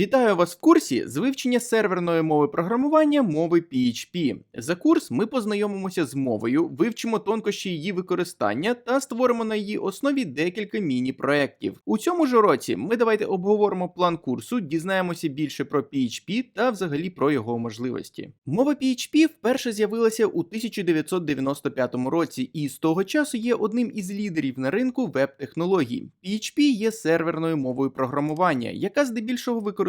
Вітаю вас в курсі з вивчення серверної мови програмування мови PHP. За курс ми познайомимося з мовою, вивчимо тонкощі її використання та створимо на її основі декілька міні-проєктів. У цьому ж році ми давайте обговоримо план курсу, дізнаємося більше про PHP та взагалі про його можливості. Мова PHP вперше з'явилася у 1995 році і з того часу є одним із лідерів на ринку веб-технологій. PHP є серверною мовою програмування, яка здебільшого використовується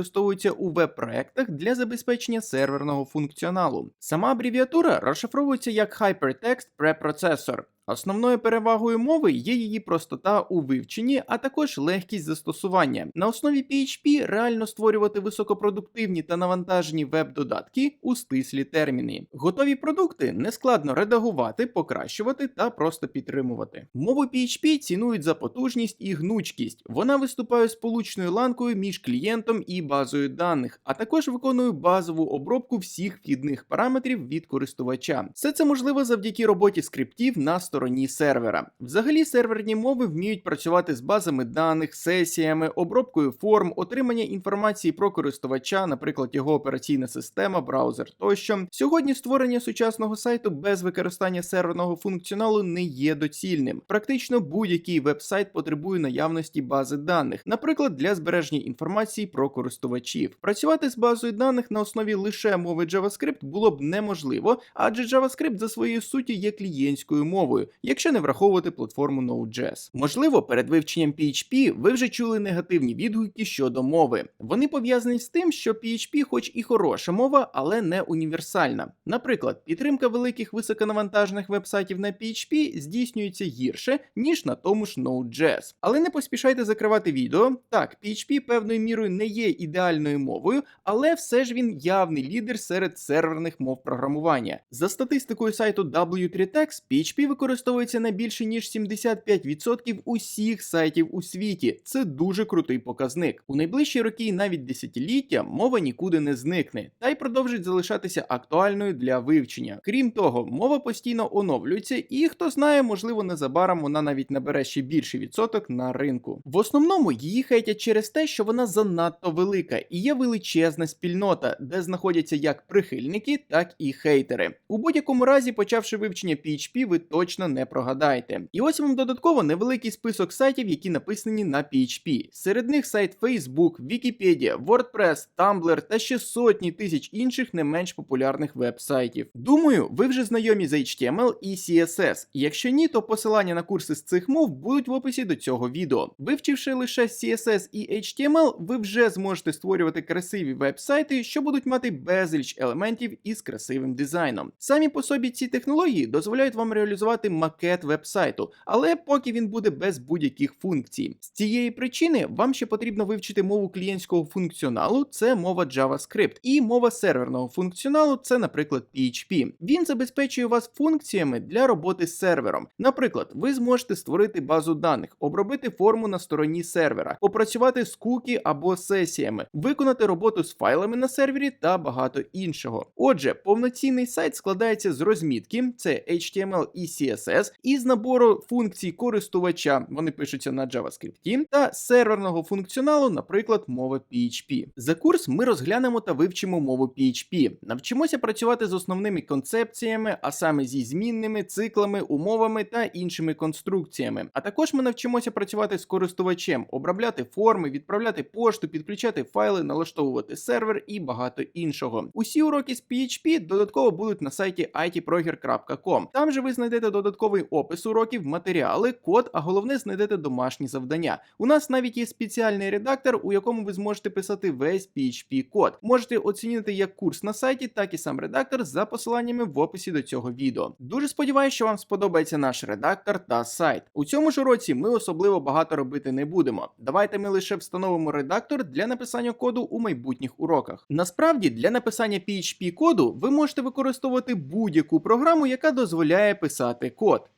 у веб-проектах для забезпечення серверного функціоналу. Сама абревіатура розшифровується як Hypertext Preprocessor. Основною перевагою мови є її простота у вивченні, а також легкість застосування. На основі PHP реально створювати високопродуктивні та навантажені веб-додатки у стислі терміни. Готові продукти нескладно редагувати, покращувати та просто підтримувати. Мову PHP цінують за потужність і гнучкість. Вона виступає сполучною ланкою між клієнтом і базою даних, а також виконує базову обробку всіх вхідних параметрів від користувача. Все це можливо завдяки роботі скриптів на стороні сервера. Взагалі, серверні мови вміють працювати з базами даних, сесіями, обробкою форм, отримання інформації про користувача, наприклад, його операційна система, браузер тощо. Сьогодні створення сучасного сайту без використання серверного функціоналу не є доцільним. Практично будь-який веб-сайт потребує наявності бази даних, наприклад, для збереження інформації про користувачів. Працювати з базою даних на основі лише мови JavaScript було б неможливо, адже JavaScript за своєю суттю є клієнтською мовою, якщо не враховувати платформу Node.js. Можливо, перед вивченням PHP ви вже чули негативні відгуки щодо мови. Вони пов'язані з тим, що PHP, хоч і хороша мова, але не універсальна. Наприклад, підтримка великих високонавантажених вебсайтів на PHP здійснюється гірше, ніж на тому ж Node.js. Але не поспішайте закривати відео. Так, PHP певною мірою не є ідеальною мовою, але все ж він явний лідер серед серверних мов програмування. За статистикою сайту W3Text, PHP використовується на більше ніж 75% усіх сайтів у світі. Це дуже крутий показник. У найближчі роки і навіть десятиліття мова нікуди не зникне, та й продовжить залишатися актуальною для вивчення. Крім того, мова постійно оновлюється, і хто знає, можливо, незабаром вона навіть набере ще більший відсоток на ринку. В основному її хейтять через те, що вона занадто велика і є величезна спільнота, де знаходяться як прихильники, так і хейтери. У будь-якому разі, почавши вивчення PHP, ви точно не прогадаєте. І ось вам додатково невеликий список сайтів, які написані на PHP. Серед них сайт Facebook, Wikipedia, WordPress, Tumblr та ще сотні тисяч інших не менш популярних веб-сайтів. Думаю, ви вже знайомі з HTML і CSS. Якщо ні, то посилання на курси з цих мов будуть в описі до цього відео. Вивчивши лише CSS і HTML, ви вже зможете створювати красиві веб-сайти, що будуть мати безліч елементів із красивим дизайном. Самі по собі ці технології дозволяють вам реалізувати макет веб-сайту, але поки він буде без будь-яких функцій. З цієї причини вам ще потрібно вивчити мову клієнтського функціоналу, це мова JavaScript, і мова серверного функціоналу це, наприклад, PHP. Він забезпечує вас функціями для роботи з сервером. Наприклад, ви зможете створити базу даних, обробити форму на стороні сервера, попрацювати з кукі або сесіями, виконати роботу з файлами на сервері та багато іншого. Отже, повноцінний сайт складається з розмітки, це HTML і CSS, і з набору функцій користувача, вони пишуться на JavaScript, та серверного функціоналу, наприклад, мови PHP. За курс ми розглянемо та вивчимо мову PHP, навчимося працювати з основними концепціями, а саме зі змінними, циклами, умовами та іншими конструкціями. А також ми навчимося працювати з користувачем, обробляти форми, відправляти пошту, підключати файли, налаштовувати сервер і багато іншого. Усі уроки з PHP додатково будуть на сайті itproger.com. Там же ви знайдете додатковий опис уроків, матеріали, код, а головне знайдете домашні завдання. У нас навіть є спеціальний редактор, у якому ви зможете писати весь PHP код. Можете оцінити як курс на сайті, так і сам редактор за посиланнями в описі до цього відео. Дуже сподіваюся, що вам сподобається наш редактор та сайт. У цьому ж уроці ми особливо багато робити не будемо. Давайте ми лише встановимо редактор для написання коду у майбутніх уроках. Насправді, для написання PHP коду ви можете використовувати будь-яку програму, яка дозволяє писати.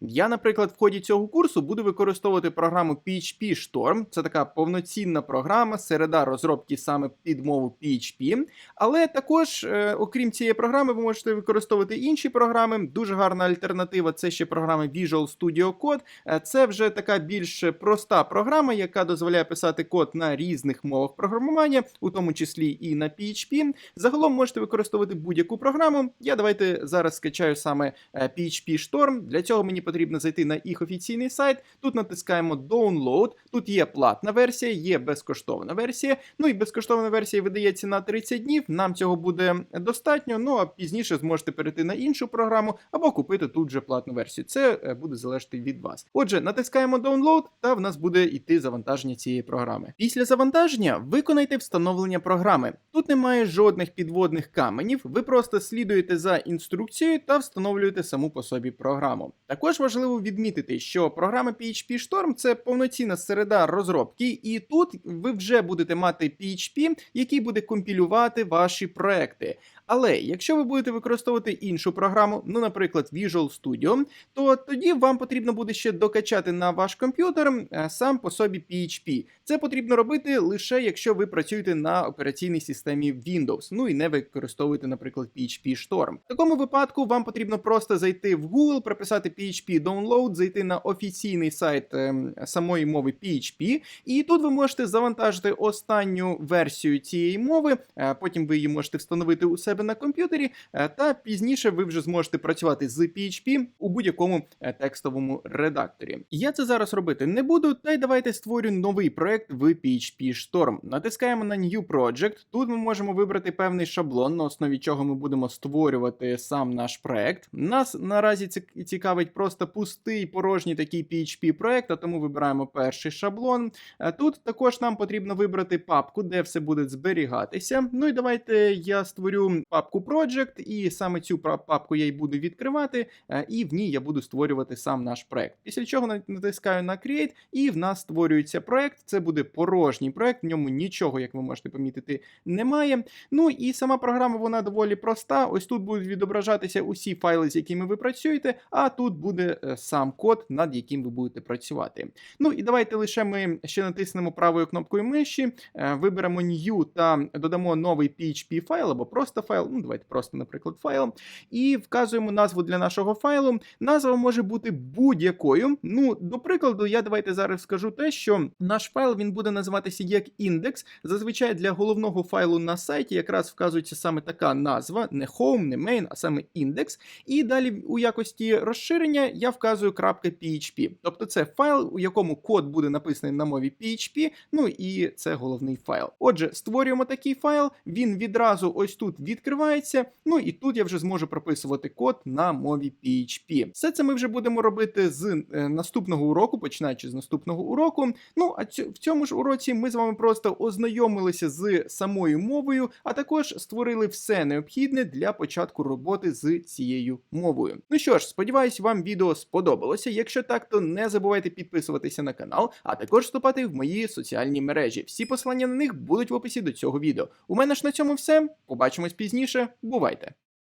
Я, наприклад, в ході цього курсу буду використовувати програму PHP Storm. Це така повноцінна програма, середа розробки саме під мову PHP. Але також, е, окрім цієї програми, ви можете використовувати інші програми. Дуже гарна альтернатива це ще програма Visual Studio Code. Е, Це вже така більш проста програма, яка дозволяє писати код на різних мовах програмування, у тому числі і на PHP. Загалом можете використовувати будь-яку програму. Я давайте зараз скачаю саме е, PHP Storm. Для цього мені потрібно зайти на їх офіційний сайт. Тут натискаємо Download. Тут є платна версія, є безкоштовна версія. Ну і безкоштовна версія видається на 30 днів. Нам цього буде достатньо. Ну а пізніше зможете перейти на іншу програму або купити тут же платну версію. Це е, буде залежати від вас. Отже, натискаємо Download, та в нас буде йти завантаження цієї програми. Після завантаження виконайте встановлення програми. Тут немає жодних підводних каменів. Ви просто слідуєте за інструкцією та встановлюєте саму по собі програму. Також важливо відмітити, що програма PHP Storm це повноцінна середа розробки, і тут ви вже будете мати PHP, який буде компілювати ваші проекти. Але якщо ви будете використовувати іншу програму, ну, наприклад, Visual Studio, то тоді вам потрібно буде ще докачати на ваш комп'ютер е, сам по собі PHP. Це потрібно робити лише якщо ви працюєте на операційній системі Windows, ну і не використовуєте, наприклад, PHP Storm. В такому випадку вам потрібно просто зайти в Google, прописати PHP Download, зайти на офіційний сайт ем, самої мови PHP, і тут ви можете завантажити останню версію цієї мови. е, Потім ви її можете встановити у себе на комп'ютері, е, та пізніше ви вже зможете працювати з PHP у будь-якому е, текстовому редакторі. Я це зараз робити не буду, та й давайте створю новий проект в PHP Storm. Натискаємо на New Project. Тут ми можемо вибрати певний шаблон, на основі чого ми будемо створювати сам наш проект. Нас наразі ці- цікавить просто пустий порожній такий PHP проект, а тому вибираємо перший шаблон. Е, Тут також нам потрібно вибрати папку, де все буде зберігатися. Ну і давайте я створю папку Project, і саме цю папку я й буду відкривати, е, і в ній я буду створювати сам наш проект. Після чого натискаю на Create, і в нас створюється проект. Це буде порожній проект, в ньому нічого, як ви можете помітити, немає. Ну і сама програма вона доволі проста. Ось тут будуть відображатися усі файли, з якими ви працюєте, а тут буде е, сам код, над яким ви будете працювати. Ну і давайте лише ми ще натиснемо правою кнопкою миші, е, виберемо New та додамо новий PHP файл або просто файл. Ну, давайте просто, наприклад, файл. І вказуємо назву для нашого файлу. Назва може бути будь-якою. Ну, до прикладу, я давайте зараз скажу те, що наш файл він буде називатися як індекс. Зазвичай для головного файлу на сайті якраз вказується саме така назва, не home, не main, а саме індекс. І далі у якості розширення я вказую .php. Тобто це файл, у якому код буде написаний на мові PHP, ну і це головний файл. Отже, створюємо такий файл, він відразу ось тут відкривається. Ну і тут я вже зможу прописувати код на мові PHP. Все це ми вже будемо робити з е, наступного уроку, починаючи з наступного уроку. Ну а в цьому ж уроці ми з вами просто ознайомилися з самою мовою, а також створили все необхідне для початку роботи з цією мовою. Ну що ж, сподіваюсь, вам відео сподобалося. Якщо так, то не забувайте підписуватися на канал, а також вступати в мої соціальні мережі. Всі посилання на них будуть в описі до цього відео. У мене ж на цьому все. Побачимось пізніше. Бувайте!